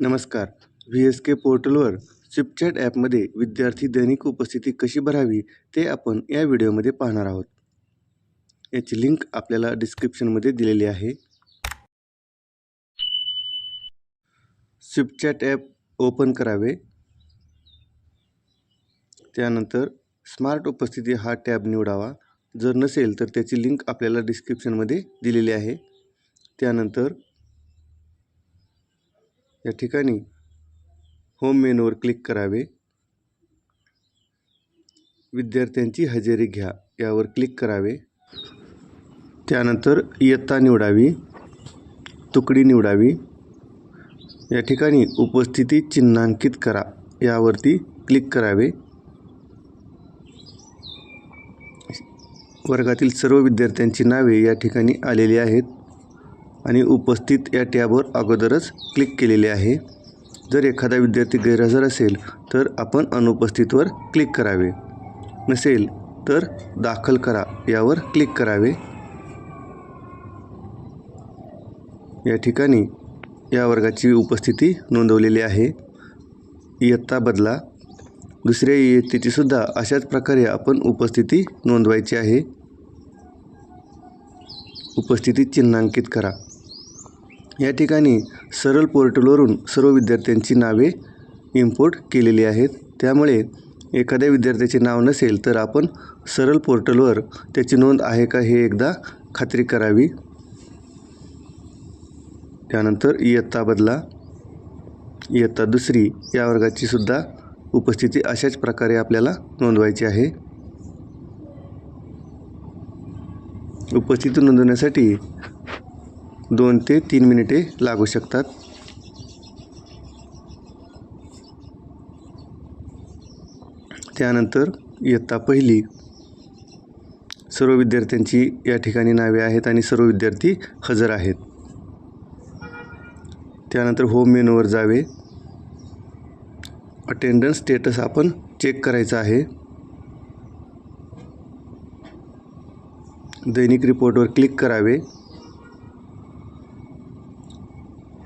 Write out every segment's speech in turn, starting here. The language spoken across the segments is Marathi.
नमस्कार. व्ही एस के पोर्टलवर स्विपचॅट ॲपमध्ये विद्यार्थी दैनिक उपस्थिती कशी भरावी ते आपण या व्हिडिओमध्ये पाहणार आहोत. याची लिंक आपल्याला डिस्क्रिप्शनमध्ये दिलेली आहे. स्विपचॅट ॲप ओपन करावे. त्यानंतर स्मार्ट उपस्थिती हा टॅब निवडावा. जर नसेल तर त्याची लिंक आपल्याला डिस्क्रिप्शनमध्ये दिलेली आहे. त्यानंतर या ठिकाणी होम मेनूवर क्लिक करावे. विद्यार्थ्यांची हजेरी घ्या यावर क्लिक करावे. त्यानंतर इयत्ता निवडावी तुकडी निवडावी. या ठिकाणी उपस्थिती चिन्हांकित करा यावरती क्लिक करावे. वर्गातील सर्व विद्यार्थ्यांची नावे या ठिकाणी आलेली आहेत. आणि उपस्थित या टॅबवर अगोदरच क्लिक केलेले आहे. जर एखादा विद्यार्थी गैरहजर असेल तर आपण अनुपस्थितवर क्लिक करावे. नसेल तर दाखल करा. यावर क्लिक करावे. या ठिकाणी या वर्गाची उपस्थिती नोंदवलेली आहे. इयत्ता बदला. दुसऱ्या इयत्तेचीसुद्धा अशाच प्रकारे आपण उपस्थिती नोंदवायची आहे. उपस्थिती चिन्हांकित करा. या ठिकाणी सरळ पोर्टलवरून सर्व विद्यार्थ्यांची नावे इम्पोर्ट केलेली आहेत. त्यामुळे एखाद्या विद्यार्थ्याचे नाव नसेल तर आपण सरळ पोर्टलवर त्याची नोंद आहे का हे एकदा खात्री करावी. त्यानंतर इयत्ता बदला. इयत्ता दुसरी या वर्गाची सुद्धा उपस्थिती अशाच प्रकारे आपल्याला नोंदवायची आहे. उपस्थिती नोंदवण्यासाठी दोन ते तीन मिनिटे लागू शकतात. त्यानंतर इयत्ता पहिली. सर्व विद्यार्थ्यांची या ठिकाणी नावे आहेत आणि सर्व विद्यार्थी हजर आहेत. त्यानंतर होम मेनूवर जावे. अटेंडन्स स्टेटस आपण चेक करायचं आहे. दैनिक रिपोर्टवर क्लिक करावे.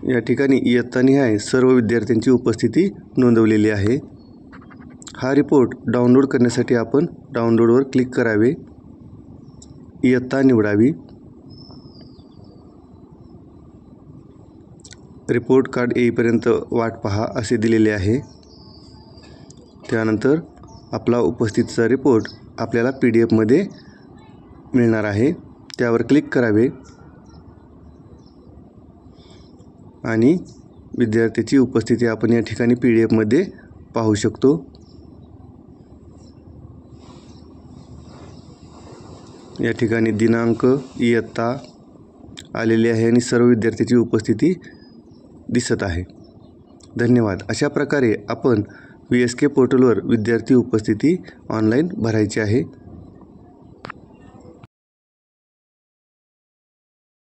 या ठिकाणी इयत्तानिहाय सर्व विद्यार्थ्यांची उपस्थिती नोंदवलेली आहे. हा रिपोर्ट डाउनलोड करण्यासाठी आपण डाउनलोडवर क्लिक करावे. इयत्ता निवडावी. रिपोर्ट कार्ड येईपर्यंत वाट पहा असे दिलेले आहे. त्यानंतर आपला उपस्थितीचा रिपोर्ट आपल्याला पी डी एफमध्ये मिळणार आहे. त्यावर क्लिक करावे. आणि विद्यार्थ्याची उपस्थिती आपण या ठिकाणी पी डी एफमध्ये पाहू शकतो. या ठिकाणी दिनांक इयत्ता आलेली आहे आणि सर्व विद्यार्थ्याची उपस्थिती दिसत आहे. धन्यवाद. अशा प्रकारे आपण व्ही एस के पोर्टलवर विद्यार्थी उपस्थिती ऑनलाईन भरायची आहे.